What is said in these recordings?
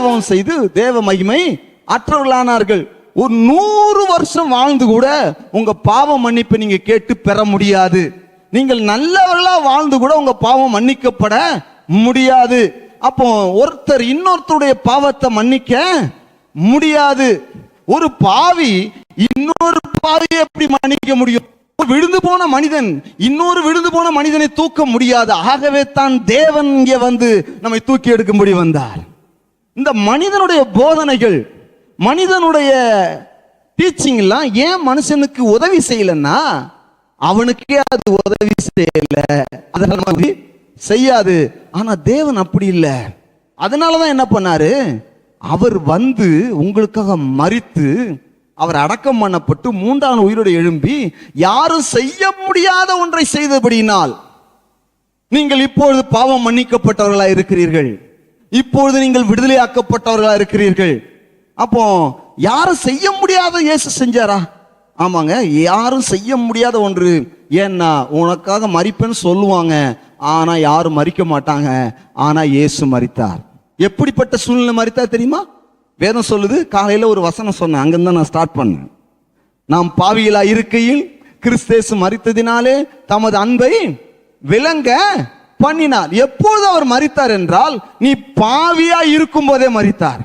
பாவம் செய்து தேவ மகிமை அற்றவர்களானார்கள். ஒரு நூறு வருஷம் வாழ்ந்து கூட உங்க பாவ மன்னிப்பை நீங்க கேட்டு பெற முடியாது. நீங்கள் நல்லவர்களா வாழ்ந்து கூட உங்க பாவம் மன்னிக்கப்பட முடியாது. அப்போ ஒருத்தர் இன்னொருத்தருடைய பாவத்தை மன்னிக்க முடியாது. ஒரு பாவி இன்னொரு பாவியை எப்படி மன்னிக்க முடியும்? விழுந்து போன மனிதன் இன்னொரு விழுந்து போன மனிதனை தூக்க முடியாது. ஆகவே தான் தேவன் இங்கே வந்து நம்மை தூக்கி எடுக்கும்படி வந்தார். இந்த மனிதனுடைய போதனைகள் மனிதனுடைய டீச்சிங்லாம் ஏன் மனுஷனுக்கு உதவி செய்யலன்னா அவனுக்கே அது உதவி செய்யல. அதனால மாதிரி செய்யாது. ஆனா தேவன் அப்படி இல்லை. அதனாலதான் என்ன பண்ணாரு? அவர் வந்து உங்களுக்காக மறித்து அவர் அடக்கம் பண்ணப்பட்டு மூன்றாம் உயிரோடு எழும்பி யாரும் செய்ய முடியாத ஒன்றை செய்தபடியினால் நீங்கள் இப்பொழுது பாவம் மன்னிக்கப்பட்டவர்களாக இருக்கிறீர்கள் இப்பொழுது நீங்கள் விடுதலையாக்கப்பட்டவர்களா இருக்கிறீர்கள். அப்போ யாரும் செய்ய முடியாத இயேசு செஞ்சாரா? ஆமாங்க யாரும் செய்ய முடியாத ஒன்று. ஏன்னா உனக்காக மறிப்பேன்னு சொல்லுவாங்க. ஆனா யாரும் மறிக்க மாட்டாங்க. ஆனா இயேசு மறித்தார் எப்படிப்பட்ட சூழ்நிலை மறித்தார் தெரியுமா? வேதம் சொல்லுது காலையில ஒரு வசனம் சொன்னேன். அங்கிருந்து நான் ஸ்டார்ட் பண்ணேன். நாம் பாவிகளா இருக்கையில் கிறிஸ்தேசு மறித்ததினாலே தமது அன்பை விளங்க பண்ணினார். எப்பொழுது அவர் மறித்தார் என்றால் நீ பாவியா இருக்கும் போதே மறித்தார்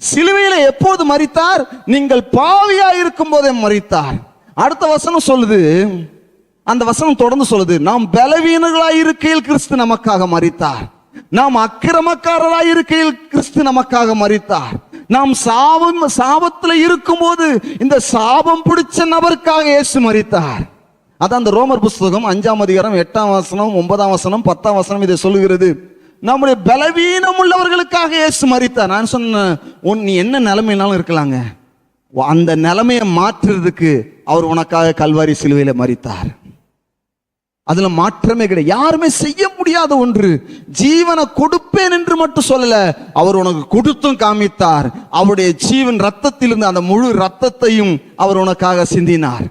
சிலுவையில எப்போது மறித்தார் நீங்கள் பாவியா இருக்கும் போதே மறித்தார் அடுத்த வசனம் சொல்லுது. அந்த வசனம் தொடர்ந்து சொல்லுது. நாம் பலவீனர்களாய் இருக்கையில் கிறிஸ்து நமக்காக மறித்தார் நாம் அக்கிரமக்காரராய் இருக்கையில் கிறிஸ்து நமக்காக மறித்தார் நாம் சாபம் சாபத்தில் இருக்கும்போது இந்த சாபம் பிடிச்ச நபருக்காக இயேசு மறித்தார் அதான் அந்த ரோமர் புஸ்தகம் அஞ்சாம் அதிகாரம் எட்டாம் வசனம் ஒன்பதாம் வசனம் பத்தாம் வசனம் இதை சொல்லுகிறது. நம்முடைய பலவீனம் உள்ளவர்களுக்காக இயேசு மறித்தார் நான் சொன்னேன் உன் நீ என்ன நிலைமைனாலும் இருக்கலாங்க. அந்த நிலைமையை மாற்றுறதுக்கு அவர் உனக்காக கல்வாரி சிலுவையில் மறித்தார் அதுல மாற்றமே கிடையாது. யாருமே செய்ய முடியாத ஒன்று. ஜீவனை கொடுப்பேன் என்று மட்டும் சொல்லல அவர் உனக்கு கொடுத்தும் காமித்தார். அவருடைய ஜீவன் ரத்தத்திலிருந்து அந்த முழு ரத்தத்தையும் அவர் உனக்காக சிந்தினார்.